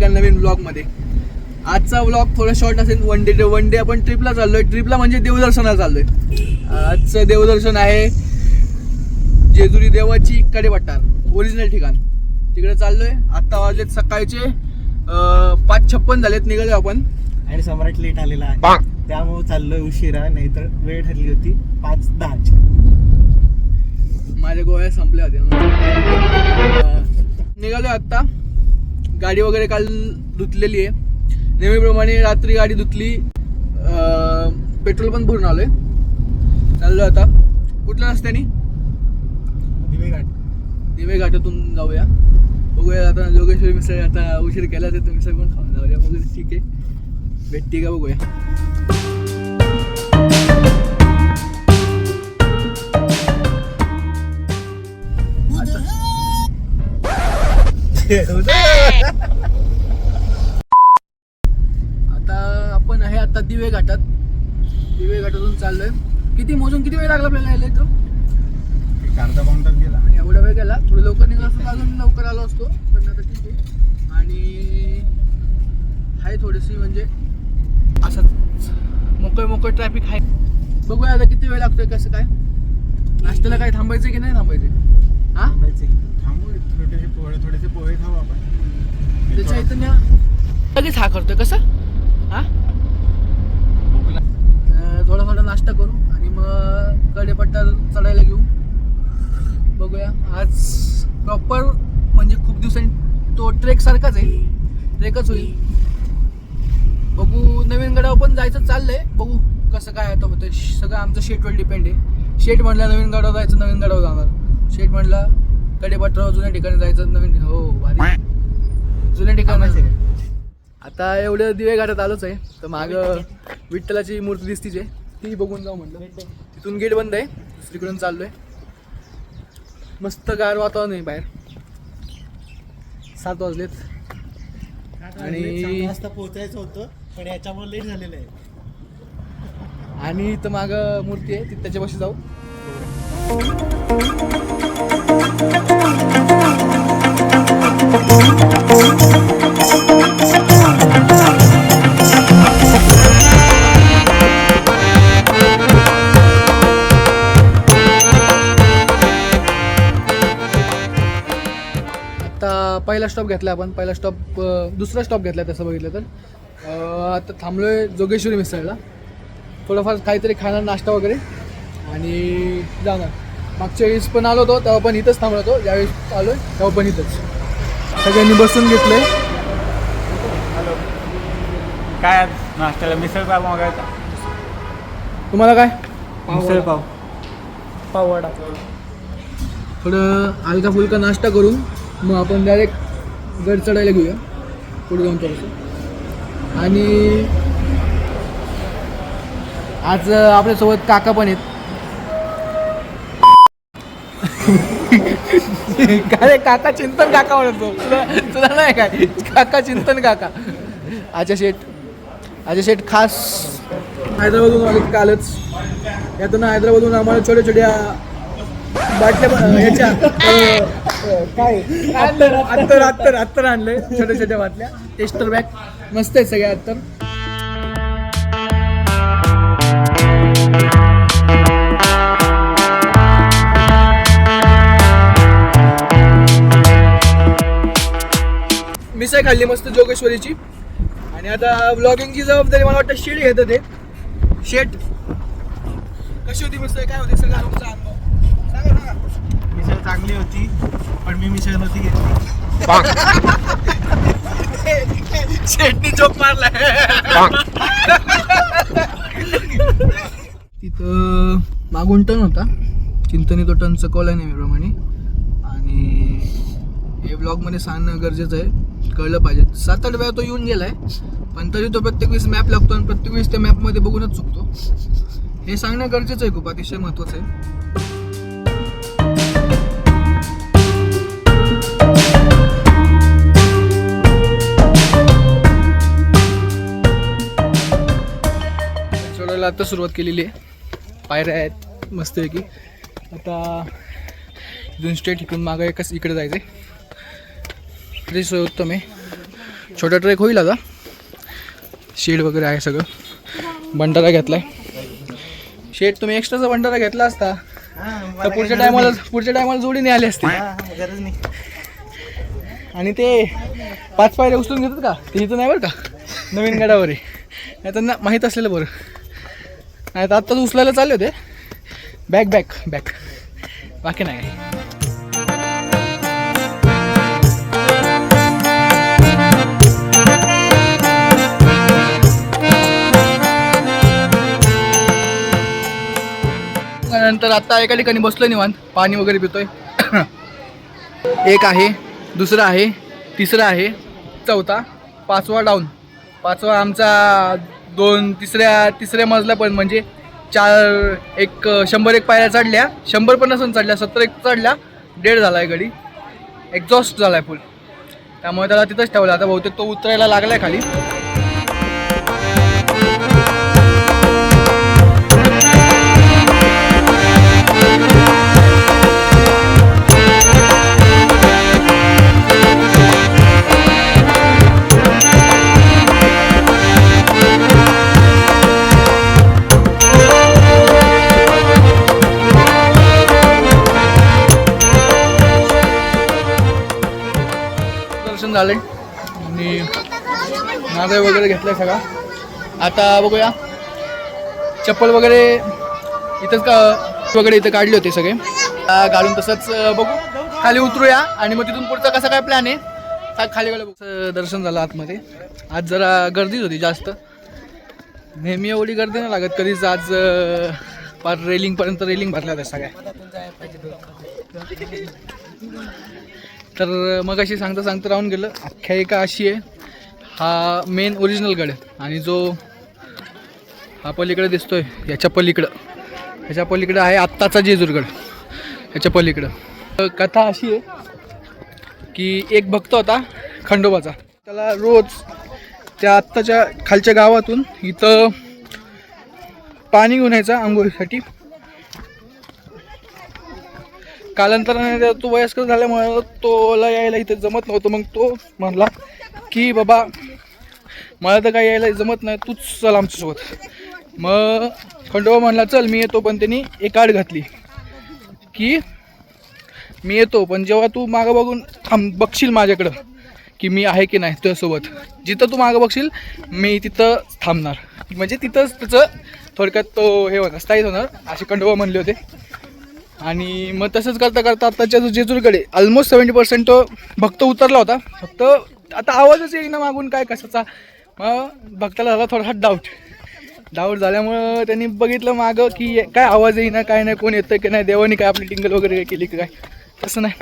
एका नवीन ब्लॉगमध्ये आजचा ब्लॉग थोडा शॉर्ट असेल वन डे वन डे आपण ट्रिपला चाललोय. ट्रिपला म्हणजे देवदर्शनाला चाललोय. आजचं देवदर्शन आहे जेजुरी देवाची कडेपट्टार ओरिजिनल ठिकाण. तिकडे चाललोय. आत्ता वाजलेत सकाळचे पाच छप्पन झालेत निघालो आपण. आणि सम्राट लेट आलेला आहे. त्यामुळे चाललोय उशिरा नाहीतर वेळ ठरली होती पाच दहाची. माझ्या गोळ्या संपल्या होत्या. अं, निघालो आत्ता. गाडी वगैरे काल धुतलेली आहे. नेहमीप्रमाणे रात्री गाडी धुतली पेट्रोल पण भरून आलोय. चाललो आता. कुठल्या रस्त्याने? दिवे घाट दिवे घाटातून जाऊया. बघूया आता जोगेश्वरी मिसळ आता उशीर केला तर तुम्ही मिसळ पण खाऊन जाऊया. बघू ठीक आहे. भेटते का बघूया. आता आपण आहे आता दिवे घाटात. दिवे घाटातून चाललोय. किती मोजून किती वेळ लागला आपल्याला यायला इथं? अर्धा पाऊन तास गेला. आणि एवढा वेळ गेला. थोडं लवकर निघाला असतो अजून लवकर आलो असतो. पण आता ठीक आहे. आणि आहे थोडीशी म्हणजे असंच. मोकळ मोकळ ट्रॅफिक आहे बघूया आता किती वेळ लागतोय कसं काय. नाश्त्याला काय थांबायचं की नाही थांबायचं हा? थांबायचे पोहे थोडेसे पोहे खाऊ आपण. लगेच हा करतोय कसं? हा? थोडा थोडा नाश्ता करू आणि मग कडेपट्टा चढायला घेऊ. बघूया. आज प्रॉपर म्हणजे खूप दिवसांनी तो ट्रेक सारखाच आहे. ट्रेकच होईल. बघू नवीन गडावर पण जायचं चाललंय. बघू कसं काय होतं होतं सगळं आमचं शेटवर डिपेंड आहे. शेट म्हणलं नवीन गडावर जायचं नवीन गडावर जाणार. शेट कडेपट्टावर जुन्या ठिकाणी जायचं नवीन हो भारी. जुन्या ठिकाणी. आता एवढं दिवे घाटात आलोच आहे तर माग विठ्ठलाची मूर्ती दिसतीच आहे. ती बघून जाऊ म्हणलं. तिथून गेट बंद आहे दुसरीकडून चाललोय. मस्त गार वातावरण आहे बाहेर. सात वाजलेत. आणि- वाजता पोहोचायचं होतं पण याच्यामुळे लेट झालेलं आहे. आणि इथं माग मूर्ती आहे ती त्याच्यापाशी जाऊ. घेतला आपण. पहिला स्टॉप दुसरा स्टॉप घेतला तसं बघितलं तर. अं, आता थांबलोय जोगेश्वरी मिसळला. थोडंफार काहीतरी खाणार नाश्ता वगैरे. आणि जाणार. मागच्या वेळेस पण आलो होतो तेव्हा पण इथंच थांबलो होतो. ज्यावेळेस आलो तेव्हा पण इथंच. सगळ्यांनी बसून घेतलंय. काय आज नाश्त्याला? मिसळ पाव मागायचा. तुम्हाला काय? मिसळ पाव. पाव वडा थोडं हलका फुलका नाश्ता करून मग आपण डायरेक्ट गड चढायला घेऊया. पुढे जाऊन थोडंसं आणि आज आपल्यासोबत काका पण आहेत. काय रे, काका चिंतन काका म्हणतो तुला तुला नाही काय? काका चिंतन काका. अजय शेठ अजय शेठ खास. हैदराबादहून आले कालच. यातून हैदराबादहून आम्हाला छोट्या छोट्या बाटल्या ब- काय? अत्तर अत्तर अत्तर अत्तर छोट्या छोट्या बाटल्या. टेस्टर बॅग मस्त आहे सगळ्या अत्तर. मिसळ खाल्ली मस्त जोगेश्वरीची. आणि आता ब्लॉगिंगची जबाबदारी मला वाटतं शेड घेत ते. शेट. कशी होती मिसळ? काय होते? सगळा तुमचा अनुभव. चांगली होती पण मी मिसळ नव्हती घेतली. शेटनी चोप मारलाय तिथं मागून टन होता. चिंतनी तो टन चकवला नेहमीप्रमाणे. आणि हे ब्लॉगमध्ये सांगणं गरजेचं आहे. कळलं पाहिजे. सात आठ वेळा तो येऊन गेलाय पण तरी तो प्रत्येक वेळेस मॅप लागतो आणि प्रत्येक वेळेस त्या मॅपमध्ये बघूनच चुकतो. हे सांगणं गरजेचं आहे खूप. अतिशय महत्त्वाचं आहे. चढायला आता सुरुवात केलेली आहे. पायऱ्या आहेत मस्तपैकी आता इथून स्ट्रेट इकडून मागं एकच इकडे जायचं आहे रात्री सोय उत्तम आहे. छोटा ट्रेक होईल आता. शेड वगैरे आहे सगळं. भंडारा घेतलाय. शेड तुम्ही एक्स्ट्राचा भंडारा घेतला असता तर पुढच्या टायमाला पुढच्या टायमाला जोडी नाही आली असते गरज नाही. आणि ते पाच पायऱ्या उचलून घेतात का? ते इथं नाही बरं का? नवीन गडावर आहे. नाही त्यांना माहीत असलेलं बरं. नाही तर आत्ताच उचलायला चालले होते. बॅक बॅक बॅक बाकी नाही. नंतर आता एका ठिकाणी बसलो निवांत. पाणी वगैरे पितोय. एक आहे दुसरा आहे तिसरा आहे चौथा पाचवा डाऊन पाचवा आमचा दोन तिसऱ्या तिसऱ्या मजल्यापर्यंत पण म्हणजे चार एक शंभर एक पायऱ्या चढल्या. शंभर पण चढल्या सत्तर एक चढल्या. डेड झाला आहे गडी. एक्झॉस्ट झाला आहे फुल त्यामुळे त्याला तिथंच ठेवला. आता बहुतेक तो उतरायला लागला आहे खाली. आले. आणि नारळ वगैरे घेतलाय सगळा. आता बघूया. चप्पल वगैरे इथंच का वगैरे इथं काढले होते सगळे. घालून तसंच बघू. खाली उतरूया आणि मग तिथून पुढचा कसा काय प्लॅन आहे खाली गेलं दर्शन झालं आतमध्ये. आज जरा गर्दीच होती जास्त. नेहमी एवढी गर्दी नाही लागत. कधीच आज पार रेलिंगपर्यंत रेलिंग भरल्या होत्या सगळ्या. तर मग अशी सांगता सांगता राहून गेलं. आख्यायिका अशी आहे. हा मेन ओरिजिनल गड आहे. आणि जो हा पलीकडे दिसतोय याच्या पलीकडं. ह्याच्या पलीकडं आहे आत्ताचा जेजूरगड ह्याच्या पलीकडं. तर कथा अशी आहे की एक भक्त होता खंडोबाचा. त्याला रोज त्या आत्ताच्या खालच्या गावातून इथं पाणी घेऊन यायचं आंघोळीसाठी. कालांतराने तो वयस्कर झाल्यामुळे तोला यायला इथे जमत नव्हतं. मग तो म्हणला की बाबा मला तर काही यायला जमत नाही. तूच चल आमच्यासोबत. मग खंडोबा म्हणला चल मी येतो. पण त्यांनी एक आड घातली की मी येतो पण जेव्हा तू मागं बघून थांब बघशील माझ्याकडं की मी आहे की नाही तुझ्यासोबत. जिथं तू मागं बघशील मी तिथं थांबणार. म्हणजे तिथंच त्याचं थोडक्यात तो हे होणार स्थायिक होणार असे खंडोबा म्हणले होते. आणि मग तसंच करता करता आत्ताच्या जेजूरकडे ऑलमोस्ट सेवन्टी पर्सेंट तो भक्त उतरला होता. फक्त आता आवाजच येईना मागून काय कशाचा. मग भक्ताला झाला थोडासा डाऊट डाऊट झाल्यामुळं त्यांनी बघितलं मागं की काय आवाज येईना काय नाही कोण येतं की नाही देवानी काय आपली टिंगल वगैरे केली की काय. तसं नाही.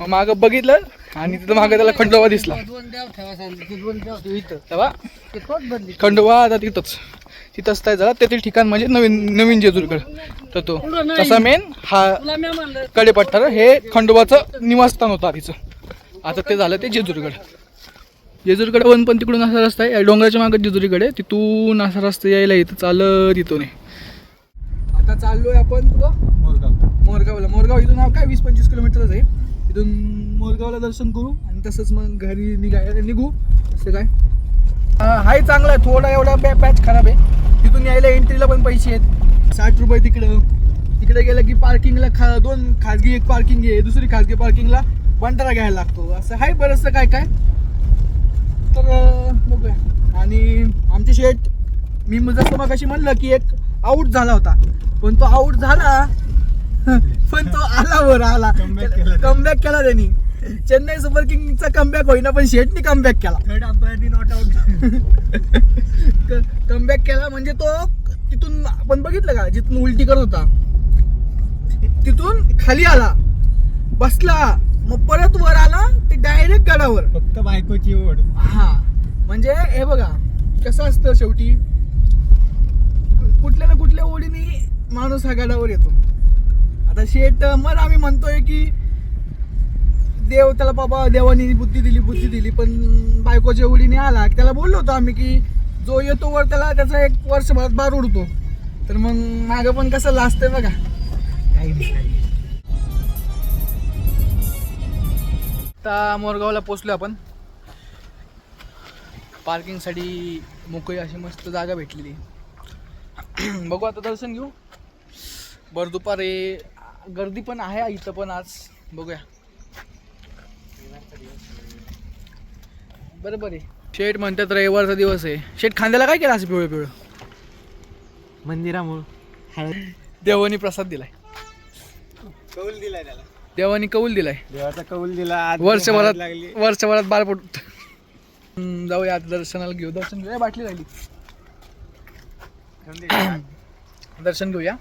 मग मागं बघितलं आणि तिथं मागं त्याला खंडोबा दिसला. तेव्हा खंडोबा आता तिथंच. तिथंच काय झाला तेथील ठिकाण म्हणजे नवीन नवीन जेजूरगड. तर तो तसा मेन हा कडेपठार हे खंडोबाचं निवासस्थान होतं आधीचं. आता ते झालं ते जेजूरगड. जेजूरगड वन पण तिकडून असा रस्ता आहे डोंगराच्या मागे जेजुरीकडे आहे. तिथून असा रस्ता यायला इथं चालत इथून आहे आता चाललोय आपण कुठं? मोरगाव. मोरगावला. मोरगाव इथून नाव काय? वीस पंचवीस किलोमीटरच आहे. इथून मोरगावला दर्शन करू आणि तसंच मग घरी निघाय निघू. असं काय? हा, हाय चांगला आहे. थोडा एवढा बॅ पॅच खराब आहे. तिथून यायला एंट्रीला पण पैसे आहेत. साठ रुपये तिकडं. तिकडे गेलं की पार्किंगला खा दोन खाजगी एक पार्किंग आहे. दुसरी खाजगी पार्किंगला बंटारा घ्यायला लागतो. असं आहे बरंचसं काय काय. तर बघूया. आणि आमचे शेट मी जसं मग अशी म्हणलं की एक आऊट झाला होता. पण तो आऊट झाला. पण तो आला वर आला. कमबॅक केला त्यांनी. चेन्नई सुपर किंगचा कमबॅक होईना पण शेटनी कमबॅक केला. थर्ड अंपायरनी नॉट आउट कमबॅक केला म्हणजे तो तिथून आपण बघितलं का जिथून उलटी करत होता. तिथून खाली आला. बसला. मग परत वर आला ते डायरेक्ट गडावर. फक्त बायकोची ओढ. हा. म्हणजे हे बघा कसं असतं शेवटी? कुठल्या ना कुठल्या ओढीने माणूस हा गडावर येतो. आता शेट मग आम्ही म्हणतोय की देव त्याला बाबा देवानी बुद्धी दिली बुद्धी दिली पण बायकोच्या ओढीने आला. त्याला बोललो होतो आम्ही की जो येतो वर त्याला त्याचा एक वर्षभरात बार उडतो. तर मग मागं पण कसं लाजतंय बघा. काही नाही नाही. आता मोरगावला पोचलो आपण. पार्किंगसाठी मोकळी अशी मस्त जागा भेटलेली. बघू आता दर्शन घेऊ. बरं दुपारे गर्दी पण आहे इथं पण आज. बघूया. बरोबर आहे. शेठ म्हणतात रविवारचा दिवस आहे. शेठ खांद्याला काय केलं असं पिवळं पिवळं? मंदिरामुळं. हळद. देवानी प्रसाद दिलाय. कौल दिलाय त्याला. देवानी कौल दिलाय. देवाचा कौल दिला आज वर्षभरात हळद लागली. वर्षभरात बार पडत जाऊया आता दर्शनाला घेऊ. दर्शन घेऊया बाटली राहिली? दर्शन घेऊया.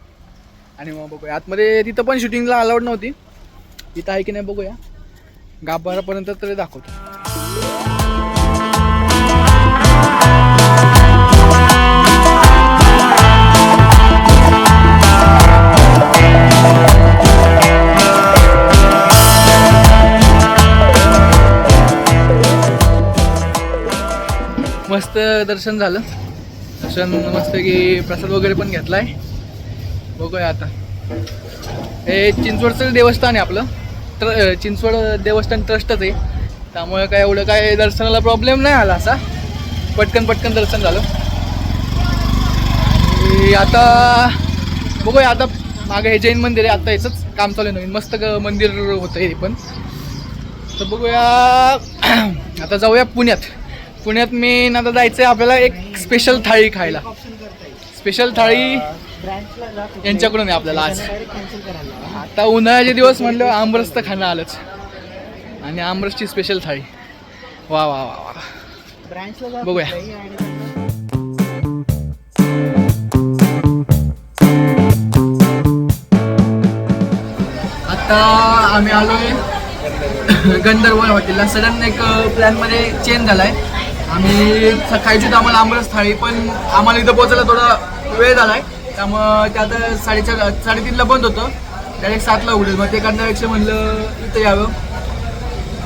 आणि मग बघूया. आतमध्ये तिथं पण शूटिंगला अलाउड नव्हती. इथं आहे की नाही बघूया. गाभारापर्यंत तरी दाखवतो. मस्त दर्शन झालं. दर्शन मस्त की प्रसाद वगैरे पण घेतला आहे बघूया आता. हे चिंचवडचं देवस्थान आहे आपलं. ट्र चिंचवड देवस्थान ट्रस्टच आहे. त्यामुळे काय एवढं काय दर्शनाला प्रॉब्लेम नाही आला असा. पटकन पटकन दर्शन झालं. आता बघूया आता मागे हे जैन मंदिर आहे आता याचंच काम चालू आहे नवीन. मस्त मंदिर होतं हे पण. तर बघूया आता जाऊया पुण्यात. पुण्यात मेन आता जायचं आहे आपल्याला एक स्पेशल थाळी खायला. स्पेशल थाळी यांच्याकडून आहे आपल्याला आज. आता उन्हाळ्याचे दिवस म्हटलं आमरस तर खाणं आलंच. आणि आमरसची स्पेशल थाळी. वा वा वा वा. बघूया. आता आम्ही आलोय गंधर्व हॉटेलला. सडन एक प्लॅनमध्ये चेंज झाला आहे आम्ही सकाळची तर आम्हाला आमरस थाळी पण आम्हाला इथं पोचायला थोडा वेळ झालाय. त्यामुळं ते आता साडेचार साडेतीनला बंद होतं. डायरेक्ट सातला उघडेल. मग ते करण्यापेक्षा म्हणलं इथं यावं.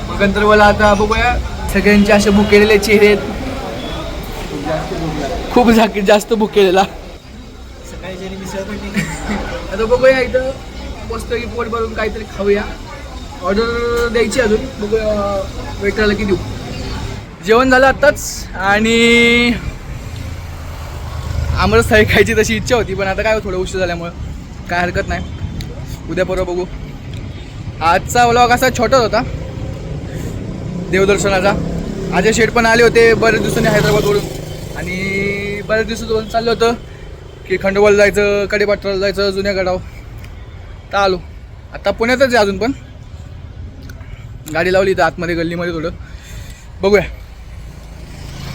मग गंधर्वला आता बघूया. सगळ्यांचे असे बुक केलेले चेहरे खूप जाकी जास्त बुक केलेला. आता बघूया इथं. मस्त की पोट भरून काहीतरी खाऊया. ऑर्डर द्यायची अजून. बघूया वेटरला की देऊ जेवण झालं आत्ताच आणि आम्हाला सही खायची तशी इच्छा होती पण आता काय हो, थोडं उशीर झाल्यामुळं काय हरकत नाही. उद्या परवा बघू. आजचा व्लॉग असा छोटाच होता. देवदर्शनाचा. अजय शेठ पण आले होते बरेच दिवसांनी हैदराबादवरून आणि बऱ्याच दिवसातून चाललं होतं की खंडोबाला जायचं कडेपात्राला जायचं जुन्या गडाव तर आलो. आता पुण्यातच आहे अजून पण. गाडी लावली इथं आतमध्ये गल्लीमध्ये थोडं. बघूया.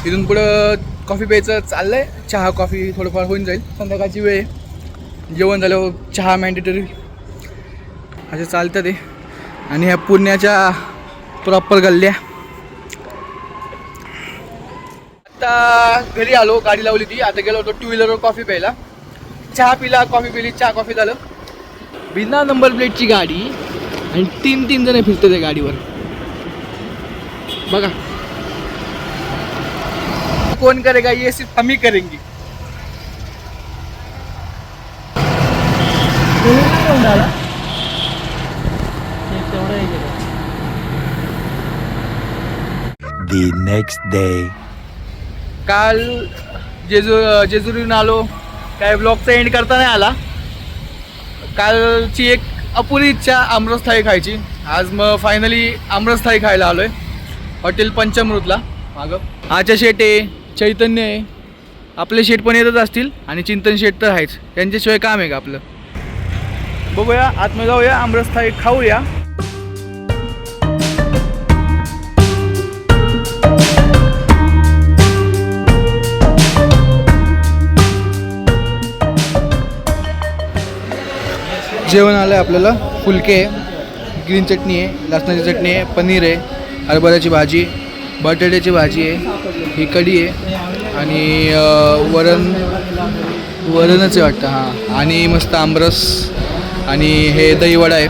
इथून पुढं कॉफी प्यायचं चाललं आहे चहा कॉफी थोडंफार होऊन जाईल. संध्याकाळची वेळ जेवण झालं चहा मॅन्डेटरी असे चालतं ते. आणि ह्या पुण्याच्या प्रॉपर गल्ल्या. आता घरी आलो गाडी लावली ती आता गेलो होतो टू व्हीलरवर कॉफी प्यायला. चहा पिला कॉफी पिली चहा कॉफी झालं. बिना नंबर प्लेटची गाडी आणि तीन तीन जण फिरते त्या गाडीवर. बघा. कोण करेगा? ये सिर्फ हम ही करेंगे। The next day. काल जेजू जेजुरीहून आलो काय ब्लॉगचा एंड करता नाही आला. कालची एक अपुरी इच्छा आमरस थाळी खायची. आज मग फायनली आमरस थाळी खायला आलोय. हॉटेल पंचमृतला. मागं. आच्या शेट. चैतन्य आहे. आपले शेट पण येतच असतील आणि चिंतन शेट तर आहेच. त्यांच्याशिवाय काम आहे का आपलं? बघूया आतमध्ये जाऊया आमरस थाळी खाऊया. जेवण आलं आहे आपल्याला. फुलके आहे ग्रीन चटणी आहे लसणाची चटणी आहे पनीर आहे हरभऱ्याची भाजी बटाट्याची भाजी आहे ही कढी आहे आणि वरण वरणच आहे वाटतं हां. आणि मस्त आमरस आणि हे दहीवडा आहे.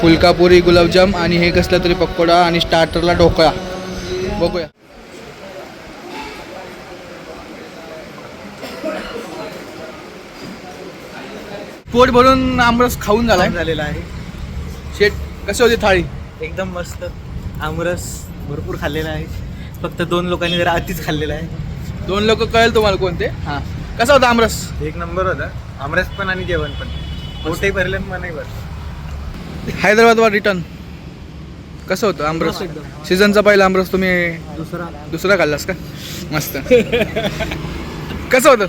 फुलकापुरी गुलाबजाम आणि हे कसला तरी पकोडा आणि स्टार्टरला ढोकळा. बघूया. पोट भरून आमरस खाऊन झालाय. झालेला आहे. शेट कशी होती थाळी? एकदम मस्त. आमरस भरपूर खाल्लेला आहे. फक्त दोन लोकांनी जरा अतिच खाल्लेला आहे. दोन लोक कळेल तुम्हाला कोणते? हां. कसा होता आमरस? एक नंबर होता. आमरस पण आणि जेवण पण. पोटही भरलं मनही भरलं. हैदराबादवर रिटर्न कसं होतं आमरस? सीझनचा पहिला आमरस तुम्ही दुसरा. दुसरा खाल्लास का? मस्त. कसं होतं?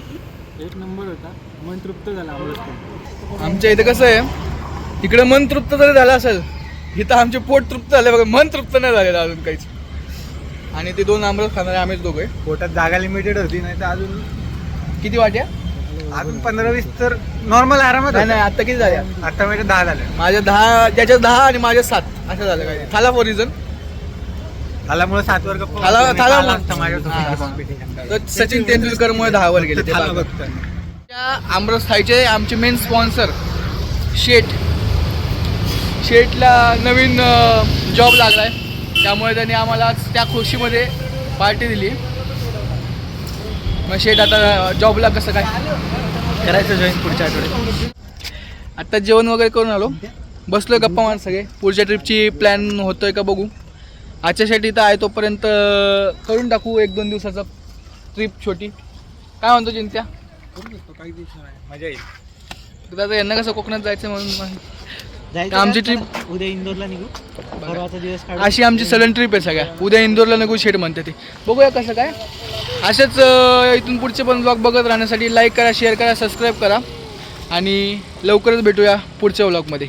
एक नंबर होता. मन तृप्त झाला आमरस आमच्या इथे कसं आहे इकडे मन तृप्त जरी झालं असेल इथं आमचे पोट तृप्त झाले बघा मन तृप्त नाही झालेलं अजून काहीच. आणि ते दोन आमरस खाणारे आम्हीच दोघे पोटात जागा लिमिटेड होती नाही तर अजून किती वाट्या अजून पंधरा वीस तर नॉर्मल आरामात नाही होत्या. नाही आता किती झाल्या आता माझ्या दहा झाले माझ्या दहा त्याच्यात दहा आणि माझ्या सात असं झालं काय थाला फॉर रिझन थालामुळे सात वर्ग थाला- थाला- असतं हा. competition. तर सचिन तेंडुलकरमुळे दहावर गेले ते थाला बघा. बघतो. त्या आमरस खायचे आमचे मेन स्पॉन्सर शेट शेटला नवीन जॉब लागलाय त्यामुळे त्यांनी आम्हाला त्या खुशीमध्ये पार्टी दिली. मग शेट आता जॉबला कसं काय? करायचं जॉईन पुढच्या आठवड्यात. आत्ता जेवण वगैरे करून आलो. बसलोय गप्पा मार सगळे. पुढच्या ट्रिपची प्लॅन होतोय का बघू. आजच्यासाठी तर आहे तोपर्यंत करून टाकू एक दोन दिवसाचा ट्रिप छोटी. काय म्हणतो चिंत्या? मजा येईल. तर आता यांना कसं कोकणात जायचं म्हणून मग? जायचं आमची का? trip- उद्या इंदोरला निघू. परवाचा दिवस काढू. अशी आमची सलन ट्रिप आहे सगळ्या. उद्या इंदोरला नगू शेड म्हणते ते. बघूया कसं काय. असेच अं, इथून पुढचे पण ब्लॉग बघत राहण्यासाठी लाईक करा शेअर करा सबस्क्राईब करा. आणि लवकरच भेटूया पुढच्या व्लॉगमध्ये